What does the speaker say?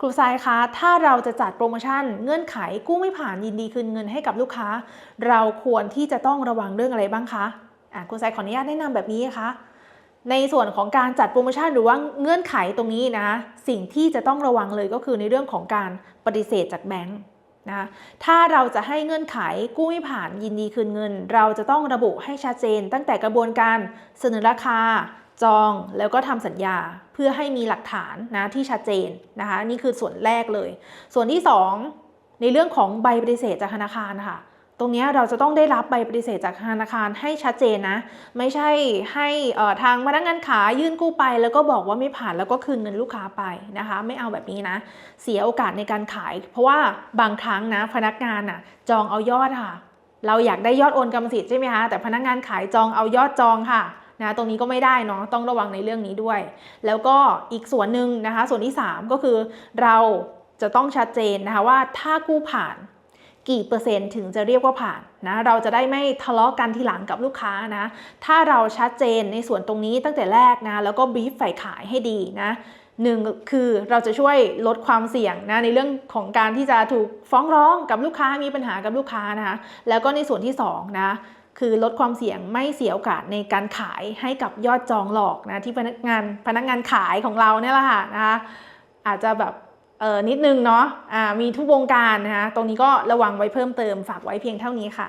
ครูทรายคะถ้าเราจะจัดโปรโมชั่นเงื่อนไขกู้ไม่ผ่านยินดีคืนเงินให้กับลูกค้า เราควรที่จะต้องระวังเรื่องอะไรบ้างคะอะครูทรายขออนุญาตแนะนำแบบนี้นะคะในส่วนของการจัดโปรโมชั่นหรือว่าเงื่อนไขตรงนี้นะ สิ่งที่จะต้องระวังเลยก็คือในเรื่องของการปฏิเสธจากแบงค์นะถ้าเราจะให้เงื่อนไขกู้ไม่ผ่านยินดีคืนเงิน เราจะต้องระบุให้ชัดเจน ตั้งแต่กระบวนการเสนอราคา จองแล้วก็ทำสัญญาเพื่อให้มีหลักฐานนะที่ชัดเจนนะคะนี่คือส่วนแรกเลย ส่วนที่ 2 ในเรื่องของใบปฏิเสธจากธนาคารนะคะตรงนี้เราจะต้องได้รับใบปฏิเสธจากธนาคารให้ชัดเจนนะ ไม่ใช่ให้ทางพนักงานขายยื่นกู้ไป แล้วก็บอกว่าไม่ผ่านแล้วก็คืนเงินลูกค้าไปนะคะ ไม่เอาแบบนี้นะ เสียโอกาสในการขาย เพราะว่าบางครั้งนะพนักงานน่ะจองเอายอดค่ะ เราอยากได้ยอดโอนกรรมสิทธิ์ใช่ไหมคะแต่พนักงานขายจองเอายอดจองค่ะ นะตรงนี้ก็ไม่ได้เนาะต้องระวังในเรื่องนี้ด้วย แล้วก็อีกส่วนหนึ่งนะคะ ส่วนที่ 3 ก็คือเราจะต้องชัดเจนนะคะว่าถ้ากู้ผ่านกี่เปอร์เซ็นต์ถึงจะเรียกว่าผ่านนะเราจะได้ไม่ทะเลาะกันทีหลังกับลูกค้านะถ้าเราชัดเจนในส่วนตรงนี้ตั้งแต่แรกนะแล้วก็บีฟฝ่ายขายให้ดีนะหนึ่งคือเราจะช่วยลดความเสี่ยงนะในเรื่องของการที่จะถูกฟ้องร้องกับลูกค้ามีปัญหากับลูกค้านะคะแล้วก็ในส่วนที่สองนะ คือลดความเสี่ยงไม่เสียโอกาสในการขายให้กับยอดจองหลอกนะที่พนักงานพนักงานขายของเราเนี่ยแหละค่ะนะคะอาจจะแบบเออนิดนึงเนาะะมีทุกวงการนะคะตรงนี้ก็ระวังไว้เพิ่มเติมฝากไว้เพียงเท่านี้ค่ะ